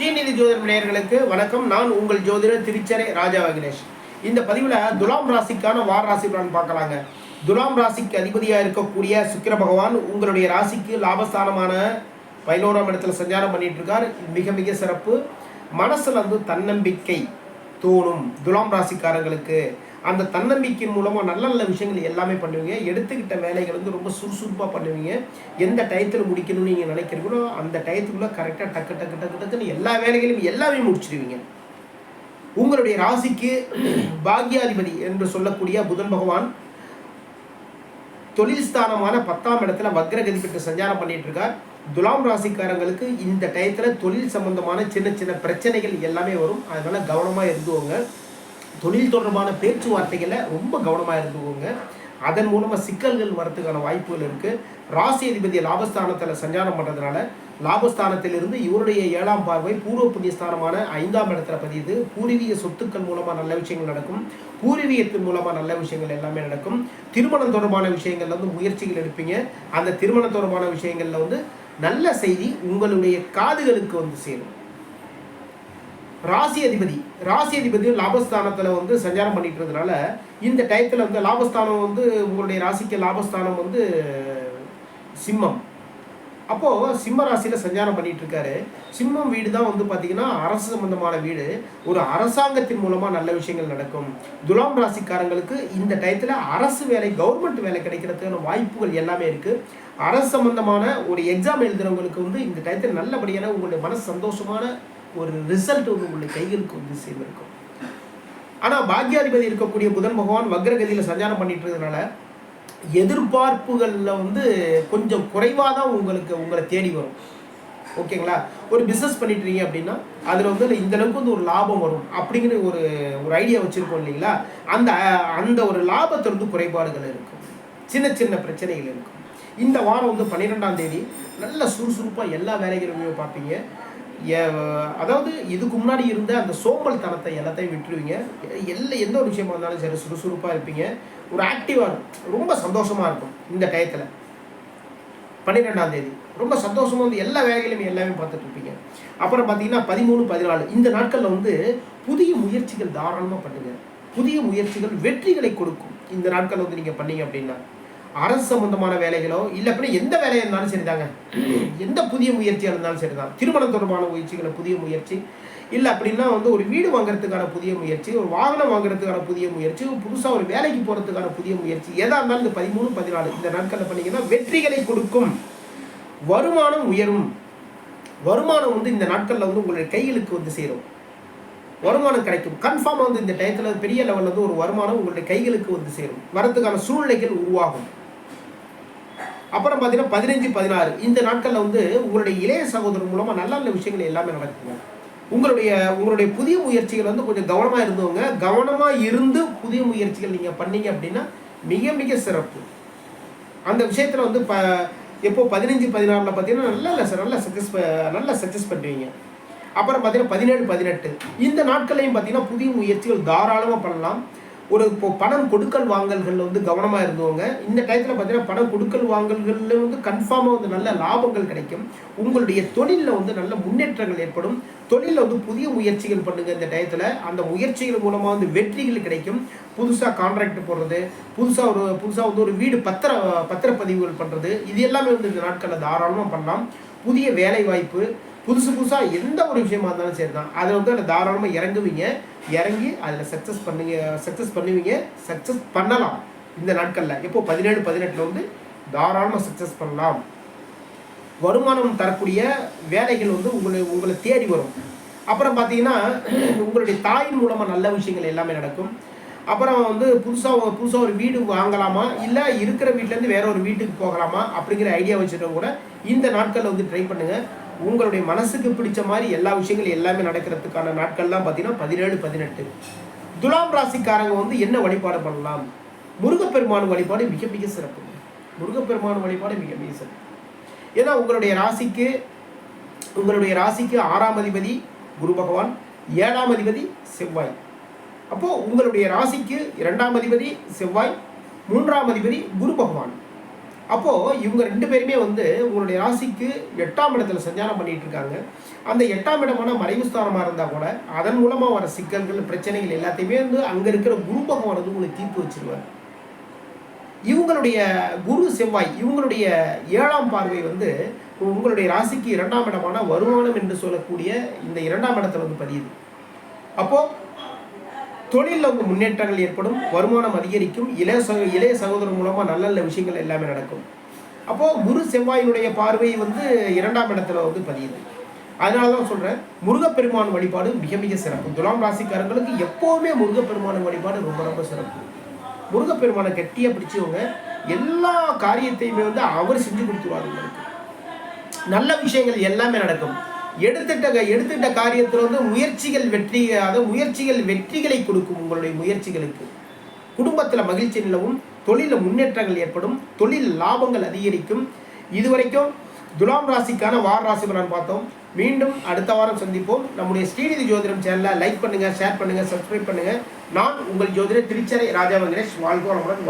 ஸ்ரீநிதி ஜோதிடம் நேயர்களுக்கு வணக்கம். நான் உங்கள் ஜோதிடர் திருச்சரை ராஜா விக்னேஷ் இந்த பதிவில் துலாம் ராசிக்கான வார ராசி பலன் பார்க்கலாங்க. துலாம் ராசிக்கு அதிபதியாக இருக்கக்கூடிய சுக்கிர பகவான் உங்களுடைய ராசிக்கு லாபஸ்தானமான பதினோராம் இடத்துல சஞ்சாரம் பண்ணிட்டு இருக்கார் மிக மிக சிறப்பு. மனசில் வந்து தன்னம்பிக்கை தோணும் துலாம் ராசிக்காரங்களுக்கு அந்த தன்னம்பிக்கையின் மூலமாக நல்ல நல்ல விஷயங்கள் எல்லாமே பண்ணுவீங்க. எடுத்துக்கிட்ட வேலைகள் வந்து ரொம்ப சுறுசுறுப்பாக பண்ணுவீங்க. எந்த டயத்தில் முடிக்கணும்னு நீங்கள் நினைக்கிறீங்களோ அந்த டயத்துக்குள்ளே கரெக்டாக டக்கு டக்கு டக்கு டக்குன்னு எல்லா வேலைகளையும் எல்லாமே முடிச்சிடுவீங்க உங்களுடைய ராசிக்கு பாக்யாதிபதி என்று சொல்லக்கூடிய புதன் பகவான் தொழில் ஸ்தானமான பத்தாம் இடத்துல வக்ரகதி பெற்று சஞ்சாரம் பண்ணிட்டு இருக்கார். துலாம் ராசிக்காரங்களுக்கு இந்த டயத்தில் தொழில் சம்பந்தமான சின்ன சின்ன பிரச்சனைகள் எல்லாமே வரும். அதனால கவனமாக இருந்துவோங்க தொழில் தொடர்பான பேச்சுவார்த்தைகளை ரொம்ப கவனமாக இருந்துக்கோங்க. அதன் மூலமாக சிக்கல்கள் வரத்துக்கான வாய்ப்புகள் இருக்குது ராசி அதிபதி லாபஸ்தானத்தில் சஞ்சாரம் பண்ணுறதுனால லாபஸ்தானத்திலிருந்து இவருடைய ஏழாம் பார்வை பூர்வ புண்ணியஸ்தானமான ஐந்தாம் இடத்துல பதியுது. பூர்வீக சொத்துக்கள் மூலமாக நல்ல விஷயங்கள் நடக்கும். பூர்வீகத்தின் மூலமாக நல்ல விஷயங்கள் எல்லாமே நடக்கும். திருமணம் தொடர்பான விஷயங்கள்ல வந்து முயற்சிகள் எடுப்பீங்க. அந்த திருமணம் தொடர்பான விஷயங்களில் வந்து நல்ல செய்தி உங்களுடைய காதுகளுக்கு வந்து சேரும். ராசி அதிபதி ராசி அதிபதி லாபஸ்தானத்தில் வந்து சஞ்சாரம் பண்ணிட்டு இருக்கிறதுனால இந்த டயத்தில் வந்து லாபஸ்தானம் வந்து உங்களுடைய ராசிக்கு லாபஸ்தானம் வந்து சிம்மம். அப்போது சிம்ம ராசியில் சஞ்சாரம் பண்ணிட்டு இருக்காரு சிம்மம் வீடு தான் வந்து பார்த்தீங்கன்னா அரசு சம்பந்தமான வீடு. ஒரு அரசாங்கத்தின் மூலமாக நல்ல விஷயங்கள் நடக்கும். துலாம் ராசிக்காரங்களுக்கு இந்த டயத்தில் அரசு வேலை கவர்மெண்ட் வேலை கிடைக்கிறதுக்கான வாய்ப்புகள் எல்லாமே இருக்குது அரசு சம்பந்தமான ஒரு எக்ஸாம் எழுதுறவங்களுக்கு வந்து இந்த டயத்தில் நல்லபடியான உங்களுடைய மன சந்தோஷமான ஒரு ரிசல்ட் வந்து உங்களுடைய கைகளுக்கு வந்து சேர்ந்திருக்கும். ஆனால் பாக்யாதிபதி இருக்கக்கூடிய புதன் பகவான் வக்ரகதியில் சஞ்சாரம் பண்ணிட்டு இருக்கிறதுனால எதிர்பார்ப்புகளில் வந்து கொஞ்சம் குறைவாக தான் உங்களுக்கு உங்களை தேடி வரும். ஓகேங்களா? ஒரு பிஸ்னஸ் பண்ணிட்டுருங்க அப்படின்னா அதில் வந்து இந்த அளவுக்கு வந்து ஒரு லாபம் வரும் அப்படிங்கிற ஒரு ஒரு ஐடியா வச்சுருக்கோம் இல்லைங்களா? அந்த அந்த ஒரு லாபத்தில் வந்து குறைபாடுகள் இருக்கும். சின்ன சின்ன பிரச்சனைகள் இருக்கும். இந்த வாரம் வந்து பன்னிரெண்டாம் தேதி நல்ல சுறுசுறுப்பாக எல்லா வேலைகளுமே பார்ப்பீங்க. அதாவது இதுக்கு முன்னாடி இருந்த அந்த சோம்பல் தனத்தை எல்லாத்தையும் விட்டுருவீங்க எல்லா எந்த ஒரு விஷயமா இருந்தாலும் சரி சுறுசுறுப்பாக இருப்பீங்க. ஒரு ஆக்டிவாக இருக்கும் ரொம்ப சந்தோஷமாக இருக்கும் இந்த டயத்தில். பன்னிரெண்டாம் தேதி. ரொம்ப சந்தோஷமாக வந்து எல்லா வேலைகளையும் எல்லாமே பார்த்துட்டு இருப்பீங்க. அப்புறம் பார்த்தீங்கன்னா பதிமூணு பதினாலு. இந்த நாட்களில் வந்து புதிய முயற்சிகள் தாராளமாக பண்ணுங்க. புதிய முயற்சிகள் வெற்றிகளை கொடுக்கும். இந்த நாட்களில் வந்து நீங்கள் பண்ணீங்க அப்படின்னா. அரசு சம்பந்தமான வேலைகளோ இல்லை அப்படின்னா எந்த வேலையாக இருந்தாலும் சரிதாங்க. எந்த புதிய முயற்சியாக இருந்தாலும் சரிதான். திருமணம் தொடர்பான முயற்சிகளை புதிய முயற்சி. இல்லை அப்படின்னா வந்து ஒரு வீடு வாங்குறதுக்கான புதிய முயற்சி ஒரு வாகனம் வாங்குறதுக்கான புதிய முயற்சி புதுசாக ஒரு வேலைக்கு போகிறதுக்கான புதிய முயற்சி. எதாக இருந்தாலும் இந்த பதிமூணு பதினாலு இந்த நாட்களில் பண்ணீங்கன்னா வெற்றிகளை கொடுக்கும். வருமானம் உயரும். வருமானம் வந்து இந்த நாட்களில் வந்து உங்களுடைய கைகளுக்கு வந்து சேரும். வருமானம் கிடைக்கும். கன்ஃபார்மாக வந்து இந்த டயத்தில் பெரிய லெவலில் வந்து ஒரு வருமானம் உங்களுடைய கைகளுக்கு வந்து சேரும். வரதுக்கான சூழ்நிலைகள் உருவாகும். அப்புறம் பார்த்தீங்கன்னா பதினஞ்சு பதினாறு. இந்த நாட்களில் வந்து உங்களுடைய இளைய சகோதரர் மூலமாக நல்ல நல்ல விஷயங்கள் எல்லாமே நடக்குங்க. உங்களுடைய உங்களுடைய புதிய முயற்சிகள் வந்து கொஞ்சம் கவனமாக இருந்தவங்க கவனமாக இருந்து புதிய முயற்சிகள் நீங்கள் பண்ணீங்க அப்படின்னா மிக மிக சிறப்பு. அந்த விஷயத்தில் வந்து ப எப்போ பதினஞ்சு பதினாறில் பார்த்தீங்கன்னா நல்ல நல்ல சக்ஸஸ் நல்ல சக்ஸஸ் பண்ணுவீங்க. அப்புறம் பார்த்தீங்கன்னா பதினேழு பதினெட்டு. இந்த நாட்கள்லையும் பார்த்தீங்கன்னா புதிய முயற்சிகள் தாராளமாக பண்ணலாம். ஒரு இப்போ பணம் கொடுக்கல் வாங்கல்களில் வந்து கவனமாக இருந்தவங்க இந்த டயத்தில் பார்த்தீங்கன்னா பணம் கொடுக்கல் வாங்கல்களில் வந்து கன்ஃபார்மாக வந்து நல்ல லாபங்கள் கிடைக்கும். உங்களுடைய தொழிலில் வந்து நல்ல முன்னேற்றங்கள் ஏற்படும். தொழிலில் வந்து புதிய முயற்சிகள் பண்ணுங்கள் இந்த டயத்தில் அந்த முயற்சிகள் மூலமாக வந்து வெற்றிகள் கிடைக்கும். புதுசாக கான்ட்ராக்ட் போடுறது புதுசாக ஒரு புதுசாக வந்து ஒரு வீடு பத்திர பத்திரப்பதிவுகள் பண்ணுறது இது எல்லாமே வந்து இந்த நாட்களில் தாராளமாக பண்ணலாம். புதிய வேலை வாய்ப்பு புதுசு புதுசாக எந்த ஒரு விஷயமா இருந்தாலும் சரி தான் அதில் வந்து அதில் தாராளமாக இறங்குவீங்க. இறங்கி அதில் சக்ஸஸ் பண்ணுங்க சக்ஸஸ் பண்ணுவீங்க. சக்ஸஸ் பண்ணலாம். இந்த நாட்களில். எப்போ பதினேழு பதினெட்டில் வந்து தாராளமாக சக்ஸஸ் பண்ணலாம். வருமானம் தரக்கூடிய வேலைகள் வந்து உங்களை உங்களை தேடி வரும். அப்புறம் பார்த்தீங்கன்னா உங்களுடைய தாயின் மூலமாக நல்ல விஷயங்கள் எல்லாமே நடக்கும். அப்புறம் வந்து புதுசாக புதுசாக ஒரு வீடு வாங்கலாமா? இல்லை இருக்கிற வீட்டிலேருந்து வேற ஒரு வீட்டுக்கு போகலாமா? அப்படிங்கிற ஐடியா வச்சுருக்க கூட இந்த நாட்களில் வந்து ட்ரை பண்ணுங்கள் உங்களுடைய மனசுக்கு பிடிச்ச மாதிரி எல்லா விஷயங்கள் எல்லாமே நடக்கிறதுக்கான நாட்கள்லாம் பார்த்தீங்கன்னா பதினேழு பதினெட்டு. துலாம் ராசிக்காரங்க வந்து என்ன வழிபாடு பண்ணலாம்? முருகப்பெருமான் வழிபாடு மிக மிக சிறப்பு. முருகப்பெருமான் வழிபாடு மிக மிக சிறப்பு. ஏன்னா உங்களுடைய ராசிக்கு உங்களுடைய ராசிக்கு ஆறாம் அதிபதி குரு பகவான் ஏழாம் அதிபதி செவ்வாய். அப்போது உங்களுடைய ராசிக்கு இரண்டாம் அதிபதி செவ்வாய் மூன்றாம் அதிபதி குரு பகவான். அப்போது இவங்க ரெண்டு பேருமே வந்து உங்களுடைய ராசிக்கு எட்டாம் இடத்துல சஞ்சாரம் பண்ணிட்டு இருக்காங்க. அந்த எட்டாம் இடமான மறைவு ஸ்தானமாக இருந்தால் கூட அதன் மூலமாக வர சிக்கல்கள் பிரச்சனைகள் எல்லாத்தையுமே வந்து அங்கே இருக்கிற குரு பகவான் வந்து உங்களுக்கு தீர்த்து வச்சிருவார். இவங்களுடைய குரு செவ்வாய் இவங்களுடைய ஏழாம் பார்வை வந்து உங்களுடைய ராசிக்கு இரண்டாம் இடமான வருமானம் என்று சொல்லக்கூடிய இந்த இரண்டாம் இடத்துல வந்து பதியுது. அப்போது தொழிலில் உங்கள் முன்னேற்றங்கள் ஏற்படும் வருமானம் அதிகரிக்கும் இளைய சக இளைய சகோதரர் மூலமாக நல்ல நல்ல விஷயங்கள் எல்லாமே நடக்கும். அப்போது குரு செவ்வாயினுடைய பார்வை வந்து இரண்டாம் இடத்துல வந்து பதியுது. அதனால தான் சொல்கிறேன் முருகப்பெருமான் வழிபாடு மிக மிக சிறப்பு. துலாம் ராசிக்காரங்களுக்கு எப்போவுமே முருகப்பெருமான் வழிபாடு ரொம்ப ரொம்ப சிறப்பு. முருகப்பெருமானை கட்டியாக பிடிச்சவங்க எல்லா காரியத்தையுமே வந்து அவர் செஞ்சு கொடுத்துருவார் உங்களுக்கு. நல்ல விஷயங்கள் எல்லாமே நடக்கும். எடுத்துட்ட எடுத்துட்ட காரியத்தில் வந்து முயற்சிகள் வெற்றி அதாவது முயற்சிகள் வெற்றிகளை கொடுக்கும் உங்களுடைய முயற்சிகளுக்கு. குடும்பத்தில் மகிழ்ச்சி நிலவும் தொழிலில் முன்னேற்றங்கள் ஏற்படும் தொழில் லாபங்கள் அதிகரிக்கும். இதுவரைக்கும் துலாம் ராசிக்கான வார ராசி பலன் பார்த்தோம். மீண்டும் அடுத்த வாரம் சந்திப்போம். நம்முடைய ஸ்ரீநிதி ஜோதிடம் சேனலை லைக் பண்ணுங்கள் ஷேர் பண்ணுங்கள் சப்ஸ்கிரைப் பண்ணுங்கள் நான் உங்கள் ஜோதிடர் திருச்சரை ராஜா வெங்கடேஷ் வாழ்க்கை வாழ்